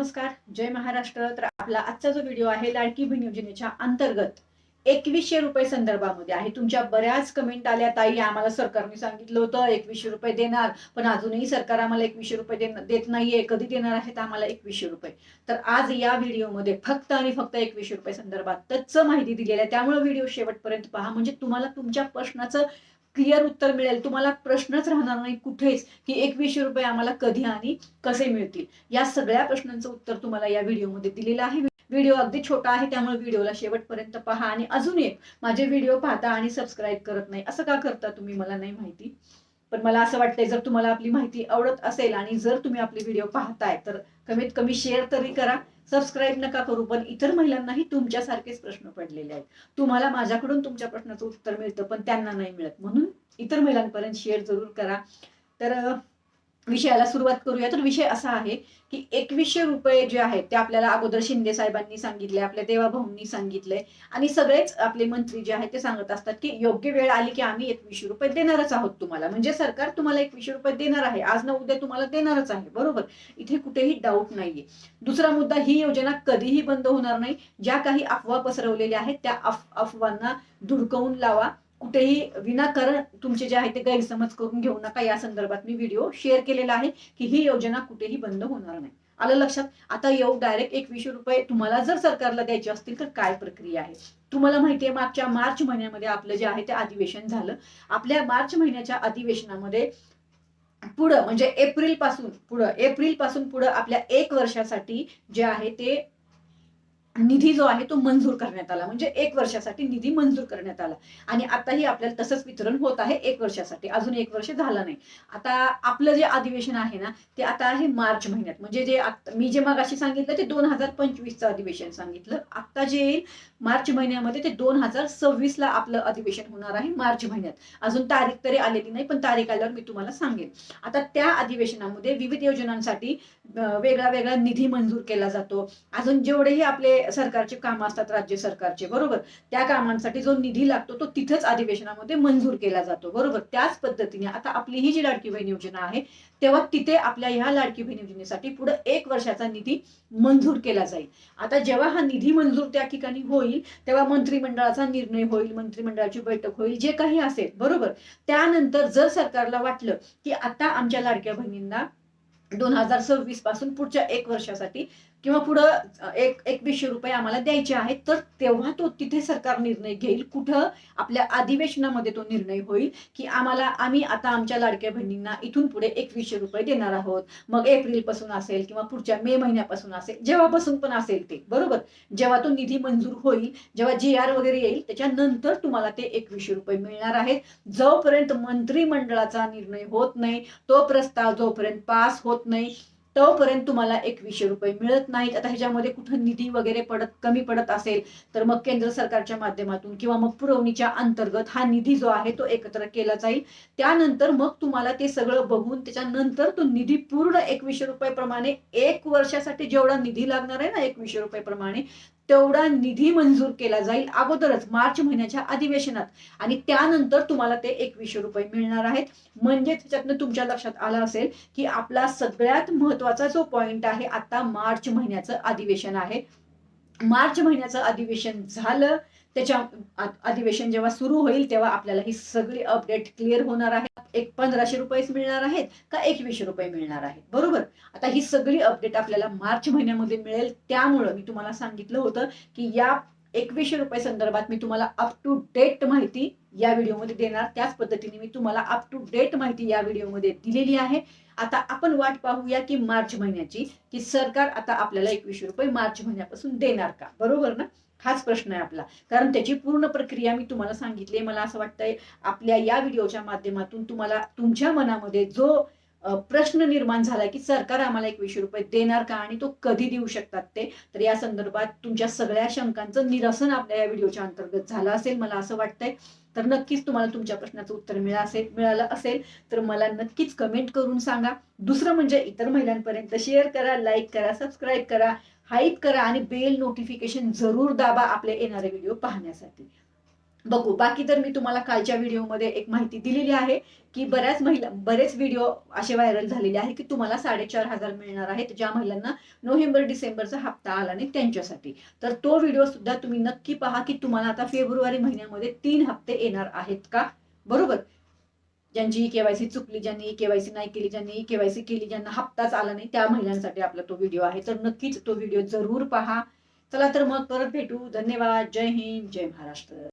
नमस्कार जय महाराष्ट्र. तर आपला आजचा जो व्हिडिओ आहे लाडकी बहीण योजनेच्या अंतर्गत एकवीसशे रुपये संदर्भामध्ये आहे. तुमच्या बऱ्याच कमेंट आल्या. ताई आम्हाला सरकारने सांगितलं होतं एकवीसशे रुपये देणार पण अजूनही सरकार आम्हाला एकवीसशे रुपये देत नाहीये. कधी देणार आहेत आम्हाला एकवीसशे रुपये? तर आज या व्हिडिओमध्ये फक्त आणि फक्त एकवीसशे रुपये संदर्भात तच माहिती दिलेली आहे. त्यामुळे व्हिडिओ शेवटपर्यंत पहा. म्हणजे तुम्हाला तुमच्या प्रश्नाचं क्लिअर उत्तर मिळेल. तुम्हाला प्रश्नच राहणार नाही कुठेच की एकवीसशे रुपये आम्हाला कधी आणि कसे मिळतील. या सगळ्या प्रश्नांचं उत्तर तुम्हाला या व्हिडिओमध्ये दिलेलं आहे. व्हिडिओ अगदी छोटा आहे त्यामुळे व्हिडिओला शेवटपर्यंत पहा. आणि अजून एक माझे व्हिडिओ पाहता आणि सबस्क्राईब करत नाही असं का करता तुम्ही मला नाही माहिती. पण मला असं वाटतंय जर तुम्हाला आपली माहिती आवडत असेल आणि जर तुम्ही आपले व्हिडिओ पाहताय तर कमीत कमी शेअर तरी करा. सबस्क्राईब नका करू पण इतर महिलांनाही तुमच्यासारखेच प्रश्न पडलेले आहेत. तुम्हाला माझ्याकडून तुमच्या प्रश्नाचं उत्तर मिळतं पण त्यांना नाही मिळत. म्हणून इतर महिलांपर्यंत शेअर जरूर करा. तर विषयाला सुरुवात करूया. तर विषय असा आहे की एकवीसशे रुपये जे आहेत ते आपल्याला अगोदर शिंदे साहेबांनी सांगितले आपल्या देवाभाऊंनी सांगितले आणि सगळेच आपले मंत्री जे आहेत ते सांगत असतात की योग्य वेळ आली की आम्ही एकवीसशे रुपये देणारच आहोत तुम्हाला. म्हणजे सरकार तुम्हाला एकवीसशे रुपये देणार आहे. आज ना उद्या तुम्हाला देणारच आहे. बरोबर? इथे कुठेही डाऊट नाहीये. दुसरा मुद्दा ही योजना कधीही बंद होणार नाही. ज्या काही अफवा पसरवलेल्या आहेत त्या अफ अफवांना धुडकवून लावा. कुठेही विनाकारण तुमचे जे आहे ते गैरसमज करून घेऊ नका. या संदर्भात मी व्हिडिओ शेअर केलेला आहे की ही योजना कुठेही बंद होणार नाही. आलं लक्षात? आता येऊ डायरेक्ट एकवीसशे रुपये तुम्हाला जर सरकारला द्यायचे असतील तर काय प्रक्रिया आहे? तुम्हाला माहिती आहे मागच्या मार्च महिन्यामध्ये आपलं जे आहे ते अधिवेशन झालं. आपल्या मार्च महिन्याच्या अधिवेशनामध्ये पुढं म्हणजे एप्रिलपासून पुढं एप्रिलपासून पुढं आपल्या एक वर्षासाठी जे आहे ते निधी जो आहे तो मंजूर करण्यात आला. म्हणजे एक वर्षासाठी निधी मंजूर करण्यात आला. आणि आताही आपल्याला तसंच वितरण होत आहे एक वर्षासाठी. अजून एक वर्ष झालं नाही. आता आपलं जे अधिवेशन आहे ना ते आता आहे मार्च महिन्यात. म्हणजे जे मी जे मागाशी सांगितलं ते दोन हजार पंचवीसचं अधिवेशन सांगितलं. आता जे येईल मार्च महिन्यामध्ये ते दोन हजार सव्वीसला आपलं अधिवेशन होणार आहे मार्च महिन्यात. अजून तारीख तरी आलेली नाही पण तारीख आल्यावर मी तुम्हाला सांगेन. आता त्या अधिवेशनामध्ये विविध योजनांसाठी वेगळा वेगळा निधी मंजूर केला जातो. अजून जेवढेही आपले सरकारचे काम असतात राज्य सरकारचे बरोबर? त्या कामांसाठी जो निधी लागतो तो तिथंच अधिवेशनामध्ये मंजूर केला जातो बरोबर? त्याच पद्धतीने आता आपली ही जी लाडकी बहीण योजना आहे तेव्हा तिथे आपल्या ह्या लाडकी बहीण योजनेसाठी पुढे एक वर्षाचा निधी मंजूर केला जाईल. आता जेव्हा हा निधी मंजूर त्या ठिकाणी होईल तेव्हा मंत्रिमंडळाचा निर्णय होईल मंत्रिमंडळाची बैठक होईल जे काही असेल बरोबर? त्यानंतर जर सरकारला वाटलं की आता आमच्या लाडक्या बहिणींना दोन हजार सव्वीसपासून पुढच्या एक वर्षासाठी किंवा पुढं एक एकवीसशे रुपये आम्हाला द्यायचे आहेत तर तेव्हा तो तिथे सरकार निर्णय घेईल. कुठं? आपल्या अधिवेशनामध्ये तो निर्णय होईल की आम्हाला आम्ही आता आमच्या लाडक्या बहिणींना इथून पुढे एकवीसशे रुपये देणार आहोत. मग एप्रिलपासून असेल किंवा पुढच्या मे महिन्यापासून असेल जेव्हापासून पण असेल ते बरोबर? जेव्हा तो निधी मंजूर होईल जेव्हा जी आर वगैरे येईल त्याच्यानंतर तुम्हाला ते एकवीसशे रुपये मिळणार आहेत. जोपर्यंत मंत्रिमंडळाचा निर्णय होत नाही तो प्रस्ताव जोपर्यंत पास होत नाही तोपर्यंत तुम्हाला एकवीसशे रुपये मिळत नाहीत. आता ह्याच्यामध्ये कुठं निधी वगैरे पडत कमी पडत असेल तर मग केंद्र सरकारच्या माध्यमातून किंवा मग पुरवणीच्या अंतर्गत हा निधी जो आहे तो एकत्र केला जाईल. त्यानंतर मग तुम्हाला ते सगळं बघून त्याच्यानंतर तो निधी पूर्ण एकवीसशे रुपये प्रमाणे एक वर्षासाठी जेवढा निधी लागणार आहे ना एकवीसशे रुपये प्रमाणे तेवढा निधी मंजूर केला जाईल अगोदरच मार्च महिन्याच्या अधिवेशनात. आणि त्यानंतर तुम्हाला ते एकवीसशे रुपये मिळणार आहेत. म्हणजे त्याच्यातनं तुमच्या लक्षात आलं असेल की आपला सगळ्यात महत्त्वाचा जो पॉइंट आहे आता मार्च महिन्याचं अधिवेशन आहे. मार्च महिन्याचं अधिवेशन झालं त्याच्या अधिवेशन जेव्हा सुरू होईल तेव्हा आपल्याला ही सगळी अपडेट क्लिअर होणार आहे एक पंधराशे रुपयेच मिळणार आहेत का एकवीसशे रुपये मिळणार आहेत? बरोबर? आता ही सगळी अपडेट आपल्याला मार्च महिन्यामध्ये मिळेल. त्यामुळं मी तुम्हाला सांगितलं होतं की या एकवीसशे रुपये संदर्भात मी तुम्हाला अप टू डेट माहिती या व्हिडिओमध्ये देणार. त्याच पद्धतीने मी तुम्हाला अप टू डेट माहिती या व्हिडिओमध्ये दिलेली आहे. आता आपण वाट पाहूया की मार्च महिन्याची की सरकार आता आपल्याला एकवीसशे रुपये मार्च महिन्यापासून देणार का? बरोबर ना? हाच प्रश्न आहे आपला. कारण त्याची पूर्ण प्रक्रिया मी तुम्हाला सांगितली मला असं वाटतंय आपल्या या व्हिडिओच्या माध्यमातून तुम्हाला तुमच्या मनामध्ये जो प्रश्न निर्माण झाला की सरकार आम्हाला एकवीसशे रुपये देणार का आणि तो कधी देऊ शकतात ते? तर या संदर्भात तुमच्या सगळ्या शंकांचं निरसन आपल्या या व्हिडिओच्या अंतर्गत झालं असेल मला असं वाटतंय. तर नक्कीच तुम्हाला तुमच्या प्रश्नाचं उत्तर मिळा असेल मिळालं असेल तर मला नक्कीच कमेंट करून सांगा. दुसरं म्हणजे इतर महिलांपर्यंत शेअर करा लाईक करा सबस्क्राईब करा हाईप करा आणि बेल नोटिफिकेशन जरूर दाबा आपले येणारे व्हिडिओ पाहण्यासाठी. बघू. बाकी तर मी तुम्हाला कालच्या व्हिडिओमध्ये एक माहिती दिलेली आहे की बऱ्याच महिला बरेच व्हिडिओ असे व्हायरल झालेले आहे की तुम्हाला साडेचार हजार मिळणार आहेत ज्या महिलांना नोव्हेंबर डिसेंबरचा हप्ता आला नाही त्यांच्यासाठी. तर तो व्हिडिओ सुद्धा तुम्ही नक्की पहा की तुम्हाला आता फेब्रुवारी महिन्यामध्ये तीन हप्ते येणार आहेत का? बरोबर? ज्यांची केवायसी चुकली ज्यांनी केवायसी नाही केली ज्यांनी केवायसी केली ज्यांना हप्ताच आला नाही त्या महिलांसाठी आपला तो व्हिडिओ आहे. तर नक्कीच तो व्हिडिओ जरूर पहा. चला तर मग परत भेटू. धन्यवाद. जय हिंद. जय महाराष्ट्र.